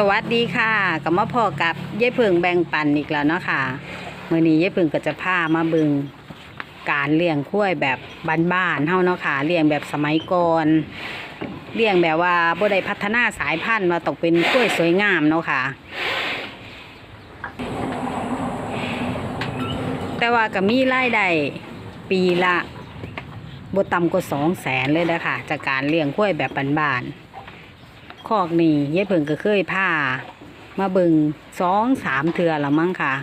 สวัสดีค่ะกับมาพอกับยายเพิงแบ่งปันอีกแล้วเนาะค่ะมื่อนี้ยายเพิงก็จะพามาเบึงการเลี้ยงคุ้ยแบบบ้านๆเฮาเนาะค่ะเลี้ยงแบบสมัยก่อนเลี้ยงแบบว่าบ่ได้พัฒนาสายพันธุ์มาต้องเป็นกล้วยสวยงามเนาะค่ะ แต่ว่าก็มีรายได้ปีละบ่ต่ำกว่าสองแสนเลยนะคะจากการเลี้ยงคุ้ยแบบบ้านๆ คอกนี่ยายเพิ่งก็เคยพามาเบิงสองสามเทือละมั้งค่ะ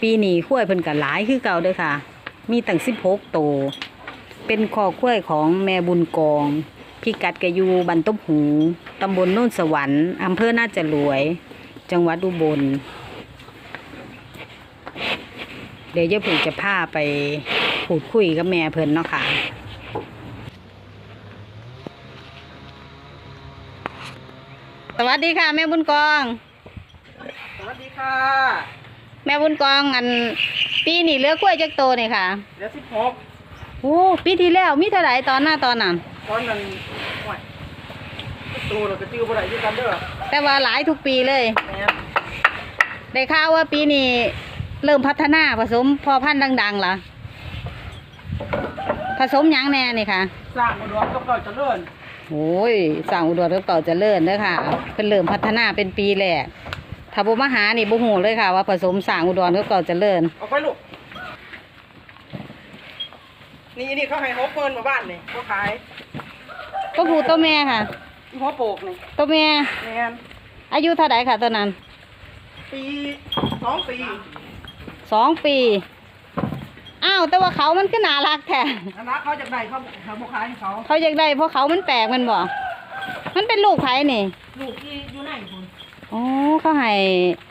ปีนี้ข้วยเพิ่นก็หลายคือเก่าเด้อค่ะ มีตั้งสิบหกตัวเป็นคอกข้วยของแม่บุญกอง พิกัดกยูบันตบหูตำบลโน่นสวรรค์อำเภอน่าจะรวย จังหวัดอุบล เดี๋ยวยายเพิ่งจะพาไปพูดคุยกับแม่เพิ่นเนาะค่ะ วัสดีค่ะ แม่บุญกอง สวัสดีค่ะแม่บุญกองอันปีนี้เหลือกล้วยจักโตนี่ค่ะเดี๋ยวสิบหกโอ้ปีที่แล้วมีเท่าไหร่ตอนหน้าตอนนั้นตอนนั้นห่วยตูเราก็ติ้วบ่ได้ด้วยกันเด้อแต่ว่าหลายทุกปีเลยแม่นได้ข่าวว่าปีนี้เริ่มพัฒนาผสมพอพันธุ์ดังๆล่ะผสมหยังแน่นี่ค่ะสร้างอุดรกับเก่าเจริญ โอ้ยสั่งอุดรกับเก่าเจะเลิ่นเด้อค่ะเพิ่นเริ่มพัฒนาเป็นปีแรกถ้าบ่มาหานี่บ่ฮู้เลยค่ะ ว่าผสมสั่งอุดรกับเก่าเจะเลิ่นเอาไปลูก นี่นี่เขาให้หกเงินมาบ้านนี่เขาขายก็ผูตัวแม่ค่ะ อีหัวโปกนี่ตัวแม่แม่นอายุเท่าไหร่ค่ะตอนนั้น ปีสองปี สองปีอ้าว แต่ว่าเขามันก็น่ารักแท้อันนั้นเขาจากไหนเขาเขาบอกขายให้เขา เขาอยากได้เพราะเขามันแปลกแมันบ่มันเป็นลูกไผ่นี่ ลูกที่อยู่ไหนคุณอ๋อเขาให้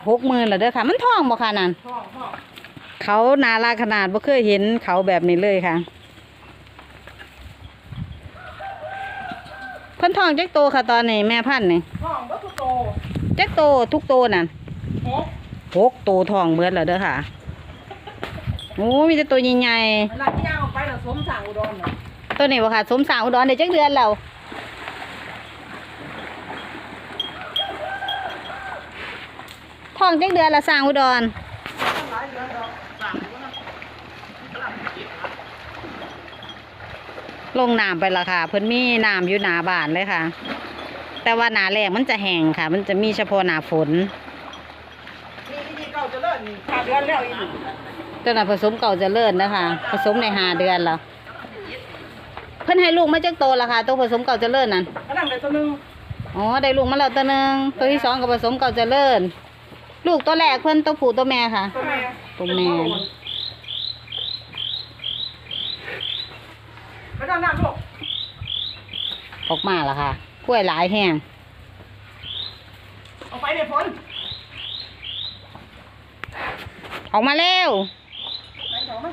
หกหมื่นเหรอเด้อค่ะ มันท้องบ่ค่ะนั่นพ่อพ่อเขาน่ารักขนาดบ่เคยเห็นเขาแบบนี้เลยค่ะเพิ่นท้องจักโตค่ะตอนนี้แม่พันธุ์นี่พ่อวัตถุโตจักโตทุกโตนั่นหกหกโตท้องเบิดแล้วเด้อค่ะ โอ้มีแต่ตัวใหญ่ๆเวลาที่ย่างออกไปเราสวมสั่งอุดรน่ะตัวนี้บ่ค่ะสมสาวอุดรได้จักเดือนแล้วท้องจักเดือนละสร้างอุดรหลายเดือนแล้วสั่งอยู่นะลงน้ำไปและค่ะ เพิ่นมีน้ำอยู่หน้าบ้านเลยค่ะ แต่ว่าหน้าแรกมันจะแห้งค่ะ มันจะมีเฉพาะหน้าฝน นี่นี่เก่าเจริญนี่ขาดเดือนแล้วอีก ตัวนั้นผสมเก่าเจะเลิศนะคะผสมในห้าเดือนแล้วเพิ่นให้ลูกมาจักโตและค่ะ ตัวผสมเก่าเจะเลิศนั่นอันนั้นเลยตัวหนึงอ๋อได้ลูกมาแล้วตัวหนึ่งตัวที่สองก็ผสมเก่าเจะเลิศลูกตัวแรกเพิ่นตัวผู้ตัวแม่ค่ะ ตัวแม่ตัวแม่ไปด้านหน้าลูกออกมาแล้วค่ะกล้วยหลายแห้งเอาไปเดี๋ยวฝน ออกมาแล้ว ไหนสองไหม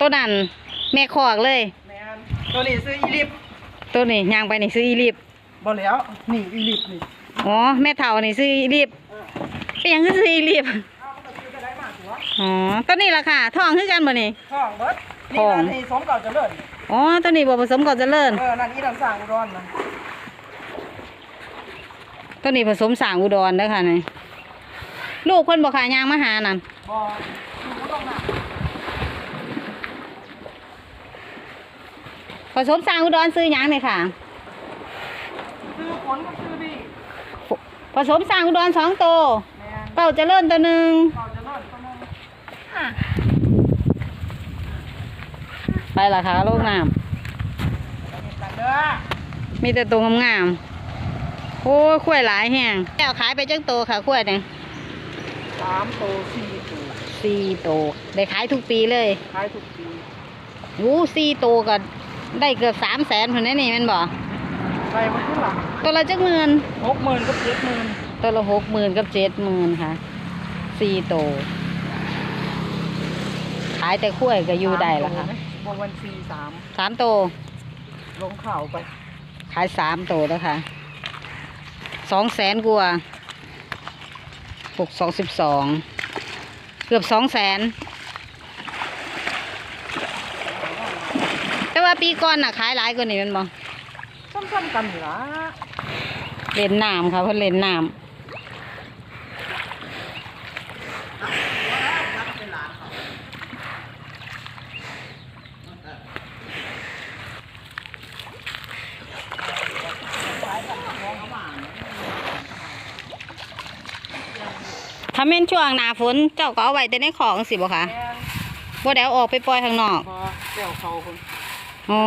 ตัวนั้นแม่คอกเลย แมนตัวนี้ซื้ออีลิฟตัวนี้ย่างไปนี่ซื้ออีลิฟบ่แล้วนี่อีลิฟนี่อ๋อแม่เฒ่านี่ซื้ออีลิฟเออเป็นหยังคือซื้ออีลิฟเอาก็ซื้อก็ได้มากหัวอ๋อตัวนี้ล่ะค่ะท้องคือกันบ่นี่ ท้องเบิดท้นี่อง นั่นนี่สมเก่าเจะเลิศอ๋อตัวนี้บ่ผสมก่อนเจริญเออนั่นอีดังสร้างอุดรนะตัวนี้ผสมสร้างอุดรเด้อค่ะนี่ลูกเพิ่นบ่ขายย่างมาหานั่นบ่อยู่ตรงนั้น ผสมสร้างอุดรซื้อหยังนี่ค่ะ ซื้อฝนก็ซื้อดีผสมสร้างอุดรสองตัวแมนเก่าเจริญตัวหนึงเก่าเจะเลิศตัวนึงไปล่ะค่ะลูกน้ำเห็นกันเด้อมีแต่ตัวงามโอ้ยข้วยหลายแห้งแล้วขายไปจังโตค่ะข้วยเนี่ยสามโตสี่โตสี่โตได้ขายทุกปีเลย ขายทุกปีโอ้สี่โตก็ ได้เกือบสามแสนคนนี้นี่แมันบ่ใส่มาขึ้นหลังตัวละจักหมื่นหกหมื่นกับเจ็ดหมื่นตัวละหกหมื่นกับเจ็ดหมื่นค่ะสี่โตขายแต่ข้วยก็อยู่ได้ละค่ะบวกวันสี่สามสามโตลงข่าวไปขายสามโตแล้วค่ะสองแสนกว่าหกสองสิบสองเกือบสองแสนแต่ ว่าปีก่อนน่ะขายหลายกว่านี้แมันบ่ซ้ำๆกันอยู่ละเล่นน้ำค่ะเพิ่นเล่นน้ำถ้าแม่นช่วงหน้าฝนเจ้าก็เอาไว้แต่ในของสิบ่คะแม่งบ่ได้เอาออกไปปล่อยข้างนอก พอแก้วเขาคน อ๋อ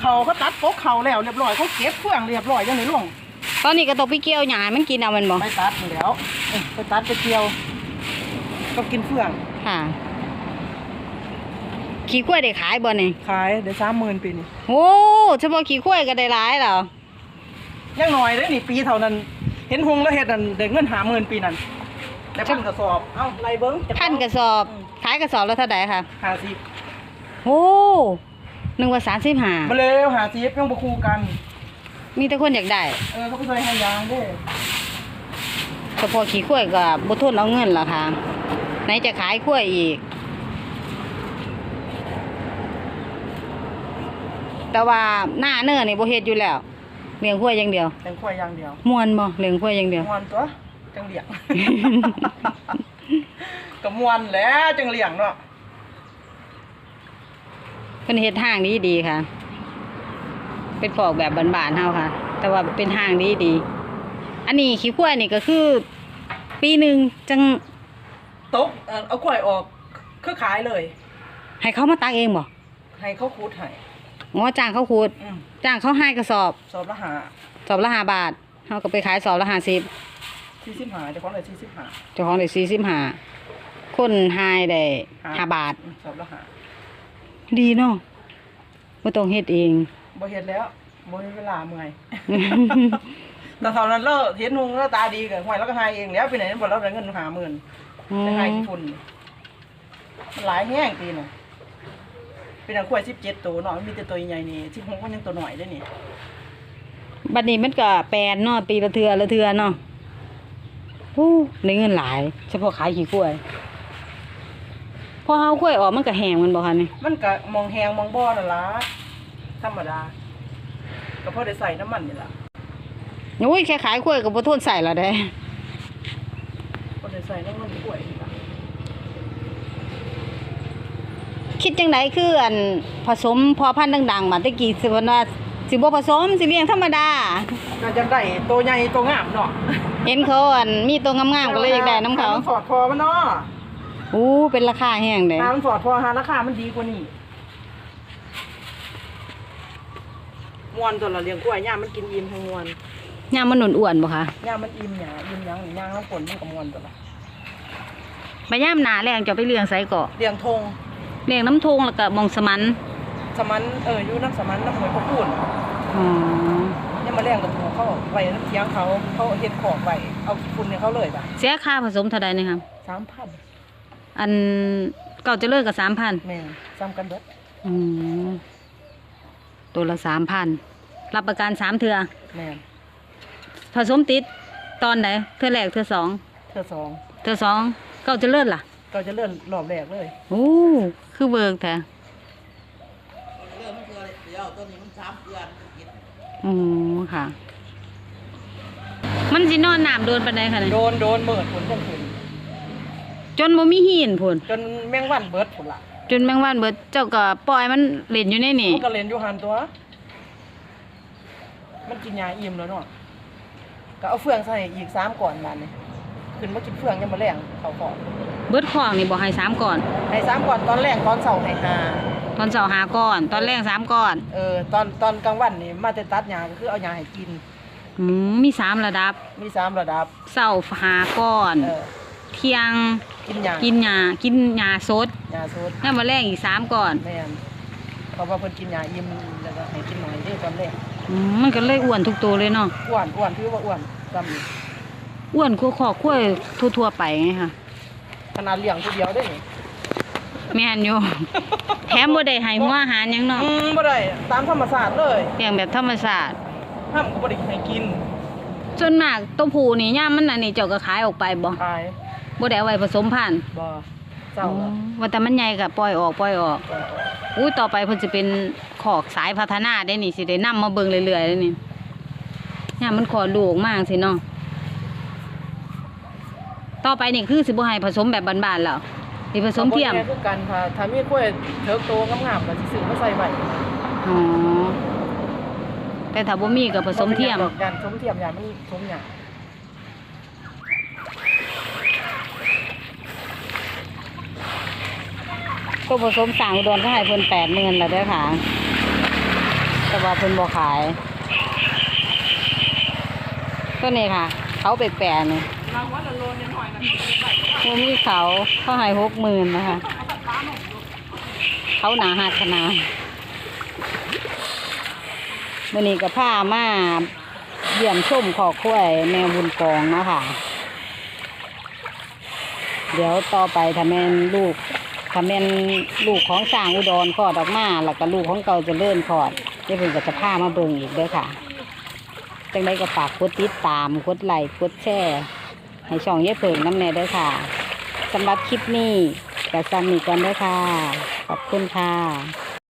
เขาเขาตัดปกเขาแล้วเรียบร้อยเขาเก็บเครื่องเรียบร้อยยังไงล่วงตอนนี้ก็ตกไปเกี่ยวหญ้าให้มันกินเอาแมันบ่ไปตัดอยู่แล้วเอ้ยไปตัดไปเกี่ยว ก็กินเฟื่องค่ะ ขี้กล้วยได้ขายบ่นี่ขายเดี๋ยวสามหมื่นปีนี่โอ้เฉพาะขี้กล้วยก็ได้หลายแล้วยังหน่อยเลยนี่ปีเท่านั้น เห็นหงแล้วเห็ดนั่นได้เงินหาหมื่นปีนั้นแต่พันกระสอบเอ้าไรเบิ้งจะพันกระสอบขายกระสอบแล้วเท่าไหร่ค่ะหาสิบโอ้ นึกว่าสามสิบห้ามาเร็วหาสิบยังบคูกัน มีแต่คนอยากได้ เออเขาไปเคยให้ยางเด้วยเฉพาะขี้กล้วยก็บ่ทนเอาเงินละค่ะไหนจะขายกล้วยอีก แต่ว่าหน้าเนื้อนี่บ่เฮ็ดอยู่แล้วเลี้ยงกล้วยอย่างเดียวเป็นควายอย่างเดียวม่วนบ่เลี้ยงกล้วยอย่างเดียวมวนตัวจังเหลียงก็มวนแหล้วจังเหลียงเนาะ เพิ่นเฮ็ดห้างนี้ดีค่ะ เป็นฟอกแบบบานๆเฮาค่ะ แต่ว่าเป็นห้างนี้ดี อันนี้ขี้กล้วยนี่ก็คือ ปีหนึ่งจังตกเอ่อเอาควายออกคือขายเลย ให้เขามาตักเองบ่ให้เขาคูดให้อ๋อจ้างเขาขูด อืมจ้างเขาให้กระสอบ สอบละหาสอบละห้าบาทเฮาก็ไปขายสอบละห้าสิบสี่สิบหาเดี๋ยวของเลยสี่สิบหา เจ้าของได้สี่สิบห้าคนหายได้ห้าบาท อืมสอบละหา ดีเนาะบ่ต้องเฮ็ดเอง บ่เห็นแล้วบ่มีเวลาเมื่อย แต่ตอนนั้นเลิกเห็นนุงแล้วตาดีกันหวยแล้วก็หายเองแล้วไปไหนบ่เราได้เงินหาหมื่นอืได้หายมกี่ฝุ่นมันหลายแห้งตีน่ะเป็นอันควายสิบเจ็ดตัวเนาะมันมีแต่ตัวใหญ่นี่สิบหกมันยังตัวหน่อยได้นี่บัดนี้มันก็แปลนเนาะปีละเทื่อละเทื่อเนาะโอ้ได้เงินหลาย เฉพาะขายขี้กล้วย พอเฮากล้วยออกมันก็แห้งแมันบ่คะนี่มันก็มองแหงมองบ่อนั่นล่ะธรรมดาก็พอได้ใส่น้ำมันนี่ล่ะโอ้ยแค่ขายกล้วยก็บ่ทนใส่และได้พอได้ใส่น้ำมันกล้วยนี่ล่ะคิดจังไดคืออันผสมพอพันธุ์ดังๆมาแตะกี้สิเพิ่นว่าสิบ่ผสมสิเลี้ยงธรรมดาก็จะได้ตัวใหญ่ตัวงามเนาะเห็นเขาอันมีตัวงามๆก็เลยอยากได้น้ำเขาหมันสอดคอมันเนาะ อู้เป็นราคาแห้งเด้หามันสอดคอหาราคามันดีกว่านี้มวนตัวละเลี้ยงกล้วยย่ามมันกินอิ่มทั้งมวนย่ามมันหนุนอ้วนบ่คะย่ามมันอิ่มหยังอิ่มหยังย่างน้ำฝนมันก็มวนตัวละไปย่ามหนาแรงจะไปเลี้ยงไสเกาะเลี้ยงทงเลี้ยงน้ำทงแล้วก็หมองสมันสมันเอออยู่น้ำสมันน้ำหวยพวกพูนอ๋อเนี่ยมาเลี้ยงกับหมูเขาไว้น้ำเทียงเขาเขาเฮ็ดของไว้เอาขี้ฝุ่นให้เขาเลยจ้ะเสียค่าผสมเท่าใดนี่ครับสามพัน อันเก่าจะเลิกกับ3,000แม่นซ้ำกันเบิดอืมตัวละ3,000รับประกัน3เทื่อแม่นผสมติดตอนไหนเทื่อแรกเทื่อสองเธอสองเทื่อสองเก่าจะเลิศล่ะก็จะเลื่อนรอบแรกเลยโอ้คือเบิกแท้เลื่อนมันคือเดี๋ยวตัวนี้มันสามเดือนอ๋อค่ะ มันสินอนน้ำโดนปานใดคะเนี่ยโดนโดนเมิดผลจังขึ้น จนบ่มีหินพุ่นจนแมงวันเบิดผลละจนแมงวันเบิดเจ้าก็ปล่อยมันเล่นอยู่ในนี่ มันก็เล่นอยู่หันตัว มันกินยาอิ่มแล้วเนาะก็เอาเฟืองใส่อีกสามก่อนมาเนี่ยขึ้นมากินเฟืองยังมาแรงเขาก่อนเบิดของนี่บ่ให้สามก่อน ให้สามก่อนตอนแรกตอนเสาร์ให้หาตอนเช้าหาก่อน ตอนแรกสามก่อนเออตอนตอนกลางวันนี่มาแต่ตัดหญ้าก็คือเอาหญ้าให้กินอืมมีสามระดับ มีสามระดับเศร้าหาก้อน เออ เที่ยงกินหยากินหยากินหยาสดหยาสดแล้วมาแรกอีกสามก่อนแม่นเพราะว่าเพิ่นกินหยาอิ่มแล้วก็ให้กินหน่อยเด้อตอนแรกอืมมันก็เลยอ้วนทุกตัวเลยเนาะอ้วนอ้วนถือว่าอ้วนซ้ำนี่อ้วนกว่าขอกล้วยทั่วๆไปไงค่ะขนาดเลี้ยงผู้เดียวได้นี่แม่นอยู่แถมบ่ได้ให้หัวอาหารหยังเนาะอืมบ่ได้ตามธรรมชาติเลยเลี้ยงแบบธรรมชาติห้ามก็บ่ได้ให้กินส่วนมากตัวผู้นี่ย่ามมันอันนี้เจ้าก็ขายออกไปบ่ตาย บ่ได้เอาไว้ผสมพันธุ์บ่เศร้าแล้วว่าแต่มันใหญ่ก็ปล่อยออกปล่อยออกเอออุ้ยต่อไปเพิ่นสิเป็นขอกสายพัฒนาได้นี่สิได้นำมาเบิ่งเรื่อยๆเลยนี่ย่ามมันขอลูกมากสิเนาะต่อไปนี่คือสิบ่ให้ผสมแบบบ้านๆแล้วสิผสมเทียมก็บ่แน่คือกันถ้าถ้ามีกล้วยเถิกโตงามๆก็สิซื้อมาใส่ไว้อ๋อแต่ถ้าบ่มีก็ผสมเทียมบ่ป็นหงดอกยันสมเทียมยามันสมหยัง ก็ผสมสั่งอุดรเขาให้เพิ่นแปดหมื่นแล้วเด้อค่ะแต่ว่าเพิ่นบ่ขายก็นี่ค่ะ เขาไปแปดนี่ราวัลละโลนิดหน่อยนะมีเขาเขาให้หกหมื่นนะคะ เขาหนาหักขนาดมื่อนี้ก็พามาเยี่ยมชมขอคุ้ยแมวบุญกองนะคะเดี๋ยวต่อไปถ้าแม่นลูก ถ้าแม่นลูกของสร้างอุดรคลอดออกมาแล้วก็ลูกของเก่าจะเลื่อนคลอดเดี๋ยวเพิ่นก็จะพามาเบิ่งอีกเด้อค่ะจังไดก็ฝากกดติดตามกดไลค์กดแชร์ให้ช่องเย่เผิงน้ำแน่เด้อค่ะสำหรับคลิปนี้ก็ซ้ำนี้กันเด้อค่ะ ขอบคุณค่ะ